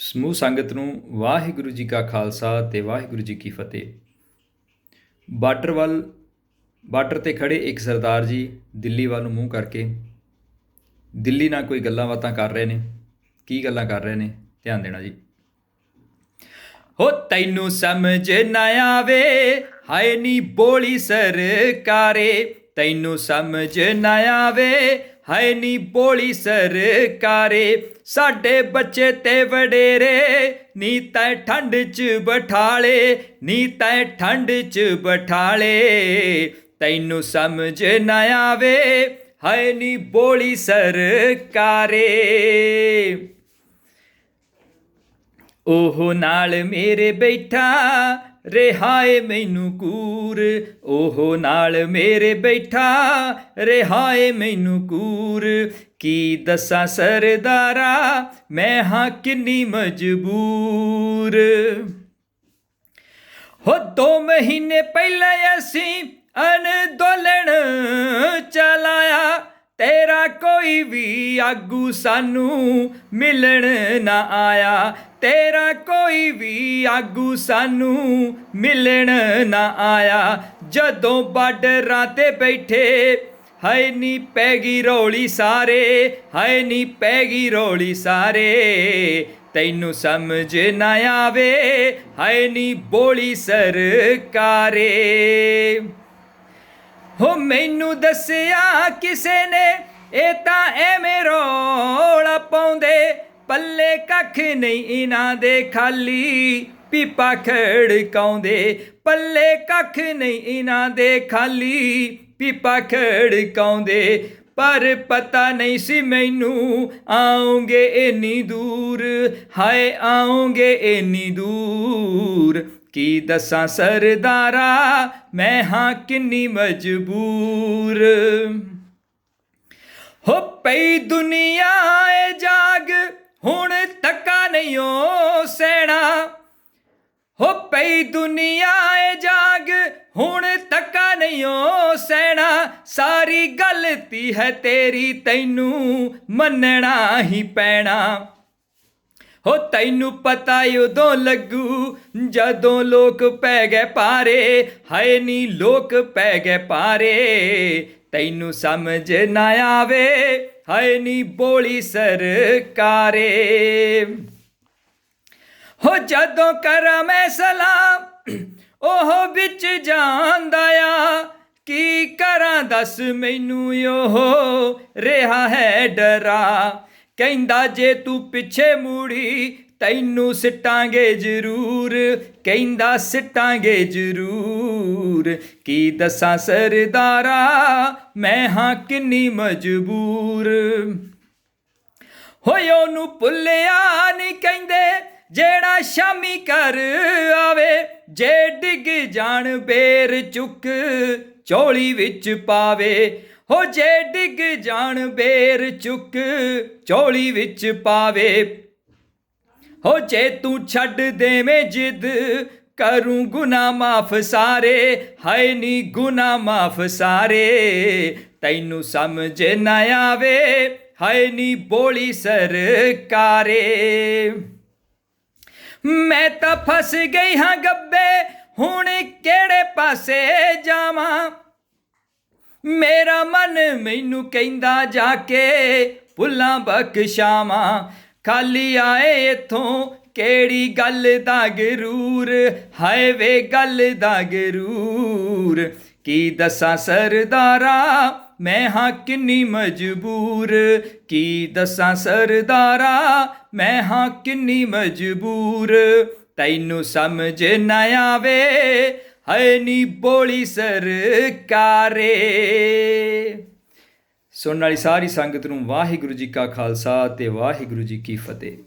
ਸਮੂਹ ਸੰਗਤ ਨੂੰ ਵਾਹਿਗੁਰੂ ਜੀ ਕਾ ਖਾਲਸਾ ਤੇ ਵਾਹਿਗੁਰੂ ਜੀ ਕੀ ਫਤਿਹ। ਬਾਰਡਰ ਵੱਲ, ਬਾਰਡਰ ਤੇ ਖੜੇ ਇੱਕ ਸਰਦਾਰ ਜੀ ਦਿੱਲੀ ਵੱਲ ਨੂੰ ਮੂੰਹ ਕਰਕੇ, ਦਿੱਲੀ ਨਾਲ ਕੋਈ ਗੱਲਾਂ ਬਾਤਾਂ ਕਰ ਰਹੇ ਨੇ, ਕੀ ਗੱਲਾਂ ਕਰ ਰਹੇ ਨੇ? ਧਿਆਨ ਦੇਣਾ ਜੀ। ਹੋ ਤੈਨੂੰ ਸਮਝ ਨਾ ਆਵੇ, ਹਾਏ ਨੀ ਬੋਲੀ ਸਰਕਾਰੇ, ਤੈਨੂੰ ਸਮਝ ਨਾ ਆਵੇ ਹੈ ਨੀ ਬੋਲੀ ਸਰਕਾਰੇ, ਸਾਡੇ ਬੱਚੇ ਤੇ ਵਡੇਰੇ, ਨੀ ਤੈ ਠੰਡ ਚ ਬਠਾਲੇ, ਨੀ ਤੈ ਠੰਡ ਚ ਬਠਾਲੇ। ਤੈਨੂੰ ਸਮਝ ਨਾ ਆਵੇ ਹੈ ਨੀ ਬੋਲੀ ਸਰਕਾਰੇ। ਉਹ ਨਾਲ ਮੇਰੇ ਬੈਠਾ ਰਿਹਾਏ ਮੈਨੂੰ ਕੂਰ ਉਹ ਨਾਲ ਮੇਰੇ ਬੈਠਾ। ਰਿਹਾਏ ਮੈਨੂੰ ਕੂਰ, ਕੀ ਦੱਸਾਂ ਸਰਦਾਰਾ, ਮੈਂ ਹਾਂ ਕਿੰਨੀ ਮਜਬੂਰ। ਹੋ ਦੋ ਮਹੀਨੇ ਪਹਿਲਾਂ ਅਸੀਂ ਅੰਦੋਲਨ ਚਲਾਇਆ ਆਗੂ ਸਾਨੂੰ ਮਿਲਣ ਨਾ ਆਇਆ। ਤੇਰਾ ਕੋਈ ਵੀ ਆਗੂ ਸਾਨੂੰ ਮਿਲਣ ਨਾ ਆਇਆ। ਜਦੋਂ ਬਾਰਡਰਾਂ ਤੇ ਬੈਠੇ, ਹਾਏ ਨੀ ਪੈ ਗਈ ਰੋਲੀ ਸਾਰੇ, ਹਾਏ ਨੀ ਪੈ ਗਈ ਰੋਲੀ ਸਾਰੇ। ਤੈਨੂੰ ਸਮਝ ਨਾ ਆਵੇ, ਹਾਏ ਨੀ ਬੋਲੀ ਸਰਕਾਰੇ। ਹੋ ਮੈਨੂੰ ਦੱਸਿਆ ਕਿਸੇ ਨੇ, ਇਹ ਤਾਂ ਕੱਖ ਨਹੀਂ ਇਹਨਾਂ ਦੇ ਖਾਲੀ। ਪੀਪਾ ਖੜਕਾਉਂਦੇ ਪੱਲੇ ਕੱਖ ਨਹੀਂ ਇਹਨਾਂ ਦੇ ਖਾਲੀ। ਪੀਪਾ ਖੜਕਾਉਂਦੇ ਪਰ ਪਤਾ ਨਹੀਂ ਸੀ ਮੈਨੂੰ ਆਉਂਗੇ ਇੰਨੀ ਦੂਰ। ਹਾਏ ਆਉਂਗੇ ਇੰਨੀ ਦੂਰ। ਕੀ ਦੱਸਾਂ ਸਰਦਾਰਾ, ਮੈਂ ਹਾਂ ਕਿੰਨੀ ਮਜਬੂਰ। ਹੋ ਪਈ ਦੁਨੀਆ ਏ ਜਾਗ ਹੁਣ ਤੱਕਾ ਨਹੀਂ ਓ ਸੈਣਾ ਹੋ ਪਈ ਦੁਨੀਆ ਏ ਜਾਗ, ਹੁਣ ਤੱਕਾ ਨਹੀਂ ਓ ਸੈਣਾ ਸਾਰੀ ਗਲਤੀ ਹੈ ਤੇਰੀ, ਤੈਨੂੰ ਮੰਨਣਾ ਹੀ ਪੈਣਾ। ਹੋ ਤੈਨੂੰ ਪਤਾ ਉਦੋਂ ਲੱਗੂ, ਜਦੋਂ ਲੋਕ ਪੈ ਗਏ ਪਾਰੇ ਹਾਏ ਨੀ ਲੋਕ ਪੈ ਗਏ ਪਾਰੇ ਤੈਨੂੰ ਸਮਝ ਨਾ ਆਵੇ। ਹਾਏ ਨੀ ਬੋਲੀ ਸਰਕਾਰੇ। ਹੋ ਜਦੋਂ ਕਰਾਂ ਮੈਂ ਸਲਾਮ, ਉਹ ਵਿੱਚ ਜਾਂਦਾ ਆ। ਕੀ ਕਰਾਂ ਦੱਸ ਮੈਨੂੰ ਉਹ ਰਿਹਾ ਹੈ ਡਰਾ। ਕਹਿੰਦਾ ਜੇ ਤੂੰ ਪਿੱਛੇ ਮੁੜੀ ਤੈਨੂੰ ਸਿੱਟਾਂਗੇ ਜ਼ਰੂਰ, ਕਹਿੰਦਾ ਸਿੱਟਾਂਗੇ ਜ਼ਰੂਰ। ਕੀ ਦੱਸਾਂ ਸਰਦਾਰਾ, ਮੈਂ ਹਾਂ ਕਿੰਨੀ ਮਜਬੂਰ। ਹੋਏ ਉਹਨੂੰ ਭੁੱਲਿਆ ਨਹੀਂ ਕਹਿੰਦੇ, ਜਿਹੜਾ ਸ਼ਾਮੀ ਕਰ ਆਵੇ, ਜੇ ਡਿੱਗ ਜਾਣ ਬੇਰ ਚੁੱਕ ਚੋਲੀ ਵਿੱਚ ਪਾਵੇ। ਹੋ ਜੇ ਡਿੱਗ ਜਾਣ ਬੇਰ ਚੁੱਕ ਚੋਲੀ ਵਿੱਚ ਪਾਵੇ। ਹੋ ਜੇ ਤੂੰ ਛੱਡ ਦੇਵੇਂ ਜਿੱਦ, ਕਰੂੰ ਗੁਨਾ ਮਾਫ ਸਾਰੇ ਹੈ ਨੀ ਗੁਨਾ ਮਾਫ ਸਾਰੇ। ਤੈਨੂੰ ਸਮਝ ਨਾ ਆਵੇ, ਹਾਏ ਨੀ ਬੋਲੀ ਸਰਕਾਰੇ। ਮੈਂ ਤਾਂ ਫਸ ਗਈ ਹਾਂ ਗੱਬੇ, ਹੁਣ ਕਿਹੜੇ ਪਾਸੇ ਜਾਵਾਂ? ਮੇਰਾ ਮਨ ਮੈਨੂੰ ਕਹਿੰਦਾ ਜਾ ਕੇ ਭੁੱਲਾਂ ਬਖਸ਼ਾਵਾਂ। ਖਾਲੀ ਆਏ ਇਥੋਂ, ਕਿਹੜੀ ਗੱਲ ਦਾ ਗਰੂਰ? ਹਾਏ ਵੇ ਗੱਲ ਦਾ ਗਰੂਰ। ਕੀ ਦੱਸਾਂ ਸਰਦਾਰਾ, ਮੈਂ ਹਾਂ ਕਿੰਨੀ ਮਜਬੂਰ? ਕੀ ਦੱਸਾਂ ਸਰਦਾਰਾ, ਮੈਂ ਹਾਂ ਕਿੰਨੀ ਮਜਬੂਰ? ਤੈਨੂੰ ਸਮਝ ਨਾ ਆਵੇ, ਹਾਏ ਨੀ ਬੋਲੀ ਸਰਕਾਰੇ। ਸੁਣਨ ਵਾਲੀ ਸਾਰੀ ਸੰਗਤ ਨੂੰ ਵਾਹਿਗੁਰੂ ਜੀ ਕਾ ਖਾਲਸਾ ਤੇ ਵਾਹਿਗੁਰੂ ਜੀ ਕੀ ਫਤਿਹ।